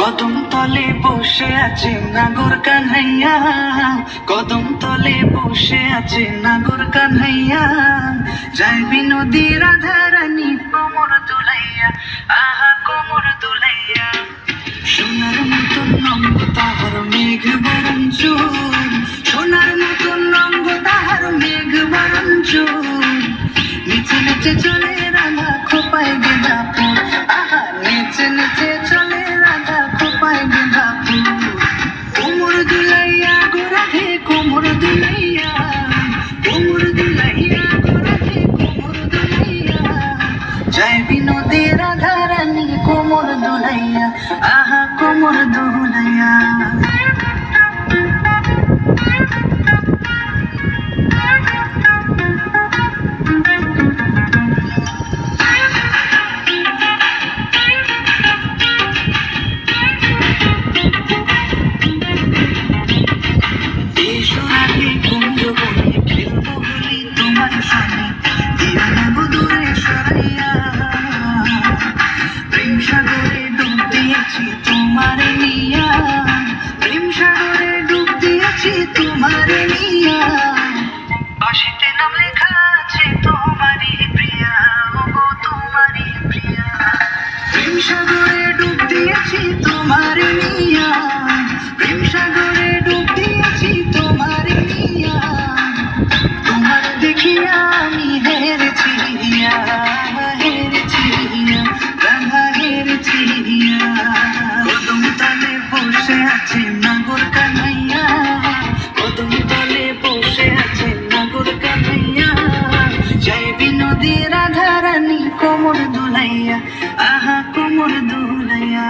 কদম তলে বসে আছে নাগর কানহাইয়া। কদম তলে বসে আছে নাগর কানহাইয়া। যায় বিনোদী রাধা রানী কোমর দুলাইয়া। আহা, কোমর দুলাইয়া। সোনার মতন নঙ্গ তাহার মেঘ বরণ সোনার মতন নঙ্গ তাহার মেঘ বরণ নিচে নিচে চলে কোমর দিয়েছি তোমার নিয়া। বাসিতে নাম লেখা আছে তোমারই প্রিয়া। ওগো, তোমারই প্রিয়া। প্রেম সাগরে ডুব দিয়েছি তোমার নিয়া। প্রেম সাগরে ডুব দিয়েছি তোমার নিয়া। তোমার দেখিয়া আমি দুলাইয়া আহা কোমর দুলাইয়া